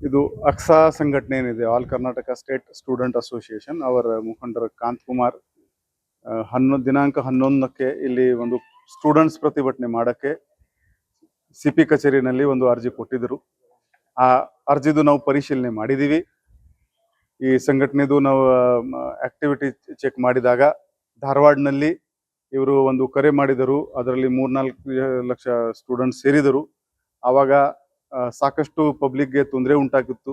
ಇದು ಅಕ್ಸಾ ಸಂಘಟನೆ ಏನಿದೆ all Karnataka state student association ಅವರ ಮುಖಂಡರ ಕಾಂತ್ ಕುಮಾರ್. ಹನ್ನೊಂದು ದಿನಾಂಕ ಹನ್ನೊಂದಕ್ಕೆ ಇಲ್ಲಿ ಒಂದು ಸ್ಟೂಡೆಂಟ್ಸ್ ಪ್ರತಿಭಟನೆ ಮಾಡಕ್ಕೆ ಸಿ ಪಿ ಕಚೇರಿನಲ್ಲಿ ಒಂದು ಅರ್ಜಿ ಕೊಟ್ಟಿದ್ದರು. ಆ ಅರ್ಜಿದು ನಾವು ಪರಿಶೀಲನೆ ಮಾಡಿದ್ದೀವಿ ಈ ಸಂಘಟನೆದು ನಾವು ಆಕ್ಟಿವಿಟಿ ಚೆಕ್ ಮಾಡಿದಾಗ ಧಾರವಾಡನಲ್ಲಿ ಇವರು ಒಂದು ಕರೆ ಮಾಡಿದರು. ಅದರಲ್ಲಿ ಮೂರ್ನಾಲ್ಕು ಲಕ್ಷ ಸ್ಟೂಡೆಂಟ್ಸ್ ಸೇರಿದರು. ಆವಾಗ ಸಾಕಷ್ಟು ಪಬ್ಲಿಕ್ಗೆ ತೊಂದರೆ ಉಂಟಾಗಿತ್ತು.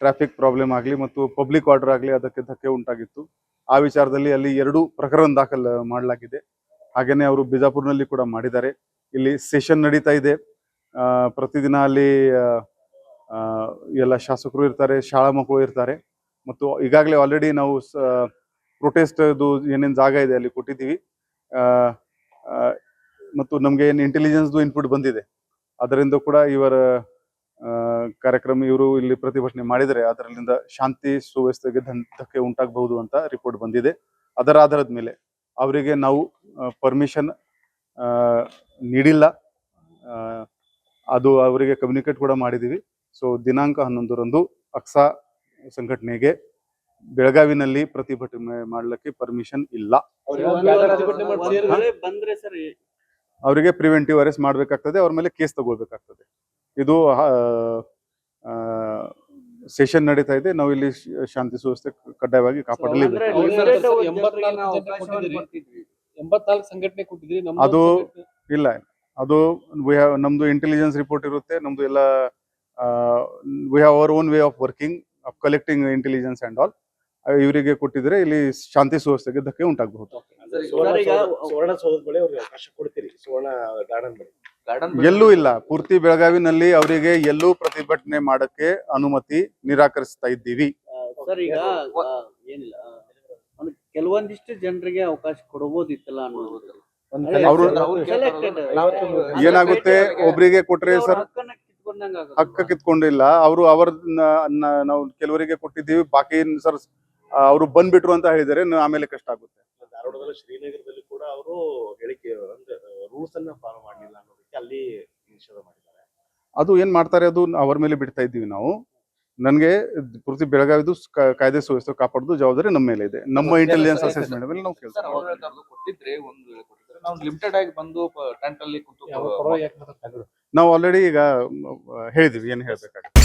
ಟ್ರಾಫಿಕ್ ಪ್ರಾಬ್ಲಮ್ ಆಗಲಿ ಮತ್ತು ಪಬ್ಲಿಕ್ ಆರ್ಡರ್ ಆಗಲಿ ಅದಕ್ಕೆ ಧಕ್ಕೆ ಉಂಟಾಗಿತ್ತು. ಆ ವಿಚಾರದಲ್ಲಿ ಅಲ್ಲಿ ಎರಡು ಪ್ರಕರಣ ದಾಖಲು ಮಾಡಲಾಗಿದೆ. ಹಾಗೆಯೇ ಅವರು ಬಿಜಾಪುರ್ನಲ್ಲಿ ಕೂಡ ಮಾಡಿದ್ದಾರೆ. ಇಲ್ಲಿ ಸೆಷನ್ ನಡೀತಾ ಇದೆ. ಪ್ರತಿದಿನ ಅಲ್ಲಿ ಎಲ್ಲ ಶಾಸಕರು ಇರ್ತಾರೆ, ಶಾಲಾ ಮಕ್ಕಳು ಇರ್ತಾರೆ. ಮತ್ತು ಈಗಾಗಲೇ ಆಲ್ರೆಡಿ ನಾವು ಪ್ರೊಟೆಸ್ಟ್ದು ಏನೇನು ಜಾಗ ಇದೆ ಅಲ್ಲಿ ಕೊಟ್ಟಿದ್ದೀವಿ. ಮತ್ತು ನಮಗೆ ಏನು ಇಂಟೆಲಿಜೆನ್ಸ್ದು ಇನ್ಪುಟ್ ಬಂದಿದೆ. ಅದರಿಂದ ಕೂಡ ಇವರ ಆ, ಕಾರ್ಯಕ್ರಮ ಇವರು ಇಲ್ಲಿ ಪ್ರತಿಭಟನೆ ಮಾಡಿದರೆ ಅದರಲ್ಲಿಂದ ಶಾಂತಿ ಸುವ್ಯವಸ್ಥೆಗೆ ದಂತಕ್ಕೆ ಧಕ್ಕೆ ಉಂಟಾಗಬಹುದು ಅಂತ ರಿಪೋರ್ಟ್ ಬಂದಿದೆ. ಅದರ ಆಧಾರದ ಮೇಲೆ ಅವರಿಗೆ ನಾವು ಪರ್ಮಿಷನ್ ನೀಡಿಲ್ಲ. ಆ, ಅದು ಅವರಿಗೆ ಕಮ್ಯುನಿಕೇಟ್ ಕೂಡ ಮಾಡಿದ್ದೀವಿ. ಸೊ ದಿನಾಂಕ ಹನ್ನೊಂದರಂದು ಅಕ್ಸಾ ಸಂಘಟನೆಗೆ ಬೆಳಗಾವಿನಲ್ಲಿ ಪ್ರತಿಭಟನೆ ಮಾಡಲಿಕ್ಕೆ ಪರ್ಮಿಷನ್ ಇಲ್ಲ. ಬಂದ್ರೆ ಸರ್ ಅವರಿಗೆ ಪ್ರಿವೆಂಟಿವ್ ಅರೆಸ್ಟ್ ಮಾಡಬೇಕಾಗ್ತದೆ ಅವ್ರ ಮೇಲೆ ಕೇಸ್ ತಗೊಳ್ಬೇಕಾಗ್ತದೆ. ಇದು ಸೆಷನ್ ನಡೀತಾ ಇದೆ. ನಾವು ಇಲ್ಲಿ ಶಾಂತಿ ಸುವ್ಯವಸ್ಥೆ ಕಡ್ಡಾಯವಾಗಿ ಕಾಪಾಡಲೇಬೇಕು ಅದು- ಇಲ್ಲ ಅದು ನಮ್ದು ಇಂಟೆಲಿಜೆನ್ಸ್ ರಿಪೋರ್ಟ್ ಇರುತ್ತೆ. ನಮ್ದು ಎಲ್ಲ we have our own way of working of collecting intelligence and all ಇವರಿಗೆ ಕೊಟ್ಟಿದ್ರೆ ಇಲ್ಲಿ ಶಾಂತಿ ಸುವ್ಯವಸ್ಥೆಗೆ ಧಕ್ಕೆ ಉಂಟಾಗಬಹುದು. ಎಲ್ಲೂ ಇಲ್ಲ. ಪೂರ್ತಿ ಬೆಳಗಾವಿನಲ್ಲಿ ಅವರಿಗೆ ಎಲ್ಲೂ ಪ್ರತಿಭಟನೆ ಮಾಡಕ್ಕೆ ಅನುಮತಿ ನಿರಾಕರಿಸ್ತಾ ಇದ್ದೀವಿ. ಸರ್ ಈಗ ಏನಿಲ್ಲ ಕೆಲವೊಂದಿಷ್ಟು ಜನರಿಗೆ ಅವಕಾಶ ಕೊಡಬಹುದಿತ್ತಲ್ಲ ಅನ್ನೋದು. ಏನಾಗುತ್ತೆ? ಒಬ್ರಿಗೆ ಕೊಟ್ರೆ ಸರ್. ಹಕ್ಕ ಕಿತ್ಕೊಂಡಿಲ್ಲ. ಅವರು ಅವ್ರ ನಾವು ಕೆಲವರಿಗೆ ಕೊಟ್ಟಿದ್ದೀವಿ. ಬಾಕಿ ಸರ್ ಅವರು ಬಂದ್ಬಿಟ್ರು ಅಂತ ಹೇಳಿದರೆ ಆಮೇಲೆ ಕಷ್ಟ ಆಗುತ್ತೆ. ಧಾರವಾಡದಲ್ಲಿ ಶ್ರೀನಗರದಲ್ಲಿ ಕೂಡ ಅವರು ಹೇಳಿಕೆ ಅಂದ್ರೆ ರೂಲ್ಸ್ ಅನ್ನ ಫಾಲೋ ಮಾಡಲಿಲ್ಲ ಅನ್ನೋದಕ್ಕೆ ಅಲ್ಲಿ ನಿಷೇಧ ಮಾಡಿದ್ದಾರೆ. ಅದು ಏನ್ ಮಾಡ್ತಾರೆ ಅದು ಅವ್ರ ಮೇಲೆ ಬಿಡ್ತಾ ಇದ್ದೀವಿ ನಾವು. ನನಗೆ ಪೂರ್ತಿ ಬೆಳಗಾವಿದು ಕಾಯ್ದೆ ಸುವ್ಯವಸ್ಥೆ ಕಾಪಾಡೋದು ಜವಾಬ್ದಾರಿ ನಮ್ಮ ಮೇಲೆ ಇದೆ. ನಮ್ಮ ಇಂಟೆಲಿಜೆನ್ಸ್ ಅಸೆಸ್ಮೆಂಟ್ ಮೇಲೆ ನಾವು ಕೆಲಸ ಸರ್ ಅವ್ರು ಕೊಟ್ಟಿದ್ರೆ ಒಂದು ವೇಳೆ ಕೊಟ್ಟಿದ್ರೆ ನಾವು ಲಿಮಿಟೆಡ್ ಆಗಿ ಬಂದು ಟೆಂಟ್ ಅಲ್ಲಿ? ನಾವು ಆಲ್ರೆಡಿ ಈಗ ಹೇಳಿದೀವಿ ಏನು ಹೇಳ್ಬೇಕಾಗುತ್ತೆ